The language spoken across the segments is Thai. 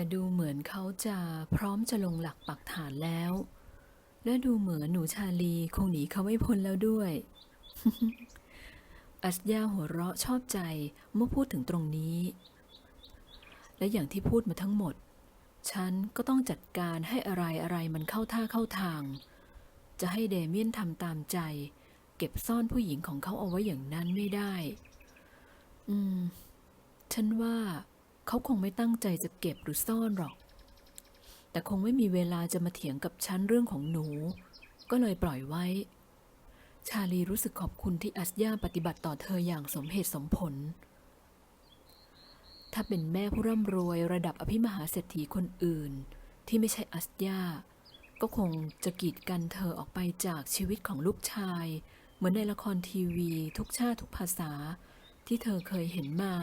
แต่ดูเหมือนเขาจะพร้อมจะลงหลักปักฐานแล้ว และดูเหมือนหนูชาลีคงหนีเขาไม่พ้นแล้วด้วย อัสยาหัวเราะชอบใจเมื่อพูดถึงตรงนี้ และอย่างที่พูดมาทั้งหมด ฉันก็ต้องจัดการให้อะไรอะไรมันเข้าท่าเข้าทาง จะให้เดเมียนทำตามใจ เก็บซ่อนผู้หญิงของเขาเอาไว้อย่างนั้นไม่ได้ อืม ฉันว่า เขาคงไม่ตั้งใจจะเก็บหรือซ่อนหรอก แต่คงไม่มีเวลาจะมาเถียงกับฉันเรื่องของหนู ก็เลยปล่อยไว้ ชาลีรู้สึกขอบคุณที่อัสยาปฏิบัติต่อเธออย่างสมเหตุสมผล ถ้าเป็นแม่ผู้ร่ำรวยระดับอภิมหาเศรษฐีคนอื่น ที่ไม่ใช่อัสยาก็คงจะกีดกันเธอออกไปจากชีวิตของลูกชาย เหมือนในละครทีวีทุกชาติทุกภาษาที่เธอเคยเห็นมา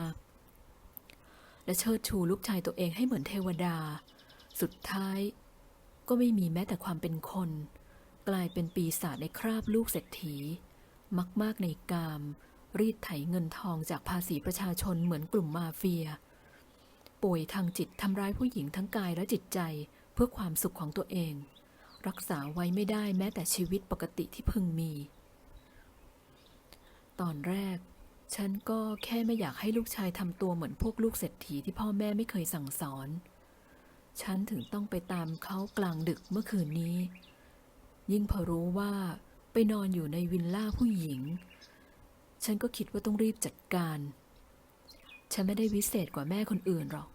และเชิดชูลูกชายตัวเองให้เหมือนเทวดา สุดท้าย ก็ไม่มีแม้แต่ความเป็นคน กลายเป็นปีศาจในคราบลูกเศรษฐี มักมากในกาม รีดไถเงินทองจากภาษีประชาชนเหมือนกลุ่มมาเฟีย ป่วยทางจิตทำร้ายผู้หญิงทั้งกายและจิตใจเพื่อความสุขของตัวเอง รักษาไว้ไม่ได้แม้แต่ชีวิตปกติที่พึงมี ตอนแรก ฉันก็แค่ไม่อยากให้ลูกชายทำตัวเหมือนพวกลูกเศรษฐีที่พ่อแม่ไม่เคยสั่งสอน ฉันถึงต้องไปตามเขากลางดึกเมื่อคืนนี้ ยิ่งพอรู้ว่าไปนอนอยู่ในวิลล่าผู้หญิง ฉันก็คิดว่าต้องรีบจัดการ ฉันไม่ได้วิเศษกว่าแม่คนอื่นหรอก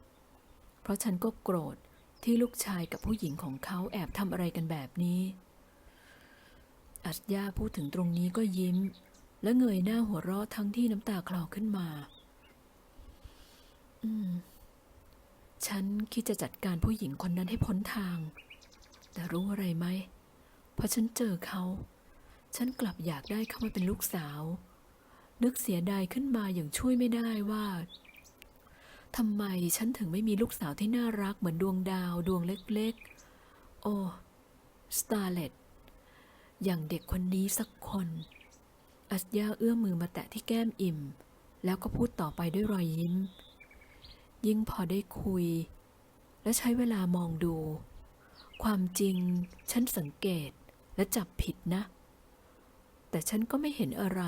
เพราะฉันก็โกรธที่ลูกชายกับผู้หญิงของเขาแอบทำอะไรกันแบบนี้ อัศยาพูดถึงตรงนี้ก็ยิ้ม และเงยหน้าหัวเราะทั้งที่น้ำตาคลอขึ้นมา อืม ฉันคิดจะจัดการผู้หญิงคนนั้นให้พ้นทาง แต่รู้อะไรไหมพอฉันเจอเขา ฉันกลับอยากได้เขามาเป็นลูกสาว นึกเสียดายขึ้นมาอย่างช่วยไม่ได้ว่าทำไมฉันถึงไม่มีลูกสาวที่น่ารักเหมือนดวงดาวดวงเล็กๆ โอ้ สตาร์เลตอย่างเด็กคนนี้สักคน อัสยาเอื้อมมือมาแตะที่แก้มอิ่ม แล้วก็พูดต่อไปด้วยรอยยิ้ม ยิ่งพอได้คุย และใช้เวลามองดู ความจริงฉันสังเกตและจับผิดนะ แต่ฉันก็ไม่เห็นอะไร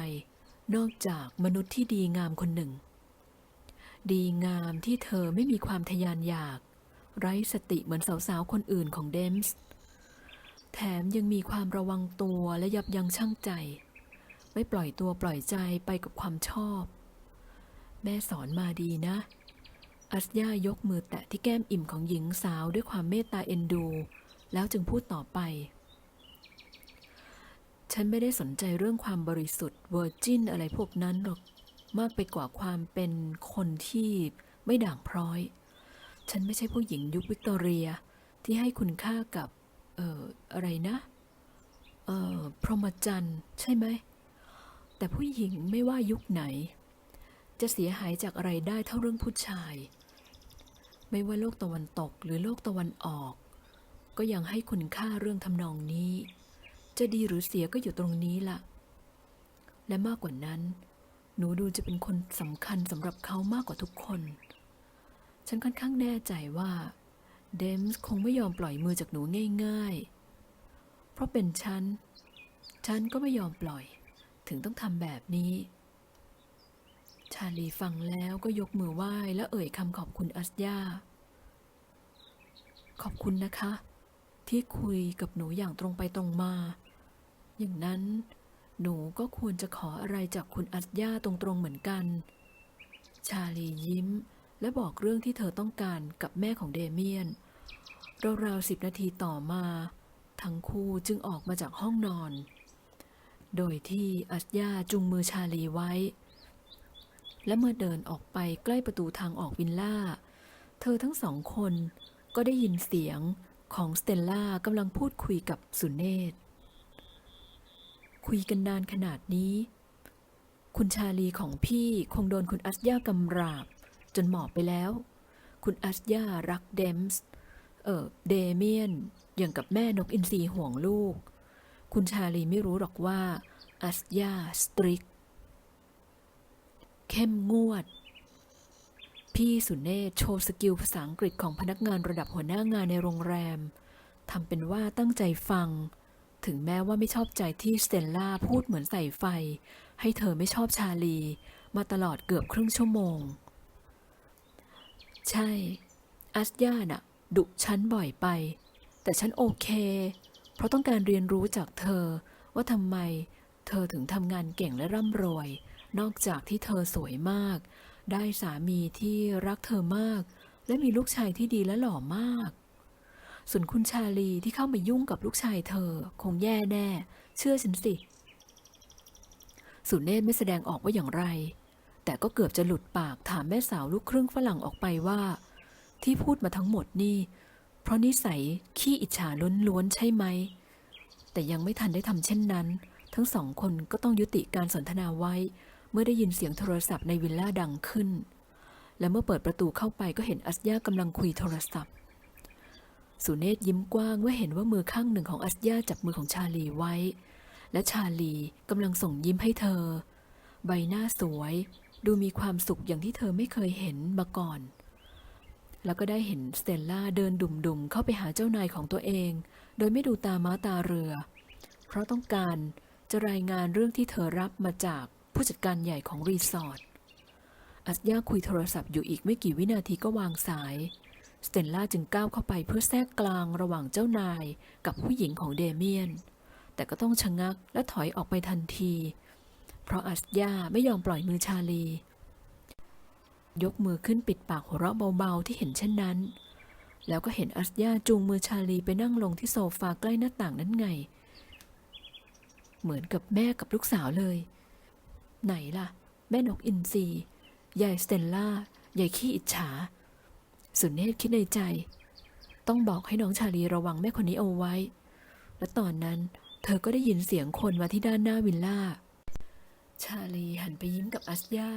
นอกจากมนุษย์ที่ดีงามคนหนึ่ง ดีงามที่เธอไม่มีความทะยานอยาก ไร้สติเหมือนสาวๆคนอื่นของเดมส์ แถมยังมีความระวังตัวและยับยั้งชั่งใจ ไม่ปล่อยตัวปล่อยใจไปกับความชอบ แม่สอนมาดีนะ อัสยายกมือแตะที่แก้มอิ่มของหญิงสาวด้วยความเมตตาเอ็นดู แล้วจึงพูดต่อไป ฉันไม่ได้สนใจเรื่องความบริสุทธิ์เวอร์จินอะไรพวกนั้นหรอกมากไปกว่าความเป็นคนที่ไม่ด่างพร้อย ฉันไม่ใช่ผู้หญิงยุควิกตอเรียที่ให้คุณค่ากับ เอ่อ อะไรนะ เอ่อ พรหมจรรย์ใช่ไหม แต่ผู้หญิงไม่ว่ายุคไหน จะเสียหายจากอะไรได้เท่าเรื่องผู้ชาย ไม่ว่าโลกตะวันตกหรือโลกตะวันออก ก็ยังให้คุณค่าเรื่องทำนองนี้ จะดีหรือเสียก็อยู่ตรงนี้ล่ะ และมากกว่านั้น หนูดูจะเป็นคนสำคัญสำหรับเขามากกว่าทุกคน ฉันค่อนข้างแน่ใจว่าเดมส์คงไม่ยอมปล่อยมือจากหนูง่าย ๆ เพราะเป็นฉัน ฉันก็ไม่ยอมปล่อย ถึงต้องทำแบบนี้ ชาลีฟังแล้วก็ยกมือไหว้และเอ่ยคำขอบคุณอัสยาขอบคุณนะคะ ที่คุยกับหนูอย่างตรงไปตรงมา อย่างนั้น หนูก็ควรจะขออะไรจากคุณอัสยาตรงๆเหมือนกัน ชาลียิ้มและบอกเรื่องที่เธอต้องการกับแม่ของเดเมียนราวๆสิบนาทีต่อมา ทั้งคู่จึงออกมาจากห้องนอน โดยที่อัสยาจุงมือชาลีไว้ และเมื่อเดินออกไปใกล้ประตูทางออกวิลล่า เธอทั้งสองคนก็ได้ยินเสียงของสเตลล่ากำลังพูดคุยกับสุเนศคุยกันนานขนาดนี้ คุณชาลีของพี่คงโดนคุณอัสยากำราบ จนหมอบไปแล้ว คุณอัสยารักเดมส์ เออเดเมียนอย่างกับแม่นกอินทรีห่วงลูก คุณชาลีไม่รู้หรอกว่าอัสยาสตริก เข้มงวด พี่สุเนศโชว์สกิลภาษาอังกฤษของพนักงานระดับหัวหน้างานในโรงแรมทำเป็นว่าตั้งใจฟัง ถึงแม้ว่าไม่ชอบใจที่สเตลล่าพูดเหมือนใส่ไฟ ให้เธอไม่ชอบชาลี มาตลอดเกือบครึ่งชั่วโมง ใช่อัสยาน่ะ ดุฉันบ่อยไป แต่ฉันโอเค เพราะต้องการเรียนรู้จากเธอว่าทำไมเธอถึงทำงานเก่งและร่ำรวย นอกจากที่เธอสวยมาก ได้สามีที่รักเธอมาก และมีลูกชายที่ดีและหล่อมาก ส่วนคุณชาลีที่เข้ามายุ่งกับลูกชายเธอ คงแย่แน่ เชื่อฉันสิ สุเนศไม่แสดงออกว่าอย่างไร แต่ก็เกือบจะหลุดปากถามแม่สาวลูกครึ่งฝรั่งออกไปว่า ที่พูดมาทั้งหมดนี่ เพราะนิสัยขี้อิจฉาล้วนๆใช่ไหม แต่ยังไม่ทันได้ทำเช่นนั้น ทั้งสองคนก็ต้องยุติการสนทนาไว้ เมื่อได้ยินเสียงโทรศัพท์ในวิลล่าดังขึ้น และเมื่อเปิดประตูเข้าไปก็เห็นอัสยากำลังคุยโทรศัพท์ สุเนศยิ้มกว้างเมื่อเห็นว่ามือข้างหนึ่งของอัสยาจับมือของชาลีไว้ และชาลีกำลังส่งยิ้มให้เธอ ใบหน้าสวย ดูมีความสุขอย่างที่เธอไม่เคยเห็นมาก่อน แล้วก็ได้เห็นสเตลล่าเดินดุ่มๆ เข้าไปหาเจ้านายของตัวเอง โดยไม่ดูตาม้าตาเรือ เพราะต้องการจะรายงานเรื่องที่เธอรับมาจากผู้จัดการใหญ่ของรีสอร์ท อัสยาคุยโทรศัพท์อยู่อีกไม่กี่วินาทีก็วางสาย สเตลล่าจึงก้าวเข้าไปเพื่อแทรกกลางระหว่างเจ้านายกับผู้หญิงของเดเมียน แต่ก็ต้องชะงักและถอยออกไปทันที เพราะอัสยาไม่ยอมปล่อยมือชาลี ยกมือขึ้นปิดปากหัวเราะเบาๆที่เห็นเช่นนั้น แล้วก็เห็นอัสยาจูงมือชาลีไปนั่งลงที่โซฟาใกล้หน้าต่างนั้นไง เหมือนกับแม่กับลูกสาวเลย ไหนล่ะ แม่นกอินทรียายสเตลล่ายายขี้อิจฉา สุเนศคิดในใจ ต้องบอกให้น้องชาลีระวังแม่คนนี้เอาไว้ และตอนนั้นเธอก็ได้ยินเสียงคนมาที่ด้านหน้าวิลล่า ชาลีหันไปยิ้มกับอัสยา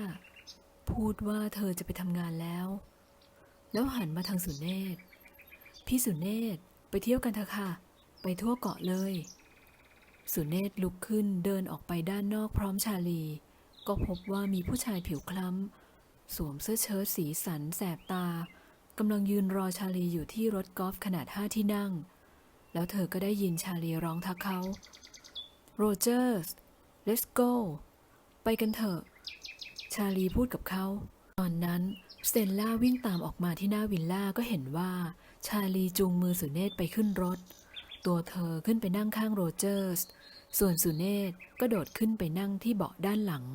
พูดว่าเธอจะไปทำงานแล้ว แล้วหันมาทางสุเนศพี่สุเนศไปเที่ยวกันเถอะค่ะ ไปทั่วเกาะเลย สุเนศลุกขึ้นเดินออกไปด้านนอกพร้อมชาลี ก็พบว่ามีผู้ชายผิวคล้ำ สวมเสื้อเชิ้ตสีสันแสบตากำลังยืนรอชาลีอยู่ที่รถกอล์ฟขนาดห้าที่นั่ง แล้วเธอก็ได้ยินชาลีร้องทักเขาโรเจอร์ส let's go ไปกันเถอะ ชาลีพูดกับเขา ตอนนั้นสเตนล่าวิ่งตามออกมาที่หน้าวิลล่าก็เห็นว่า ชาลีจูงมือสุเนตไปขึ้นรถ ตัวเธอขึ้นไปนั่งข้างโรเจอร์ส ส่วนสุเนตก็โดดขึ้นไปนั่งที่เบาะด้านหลัง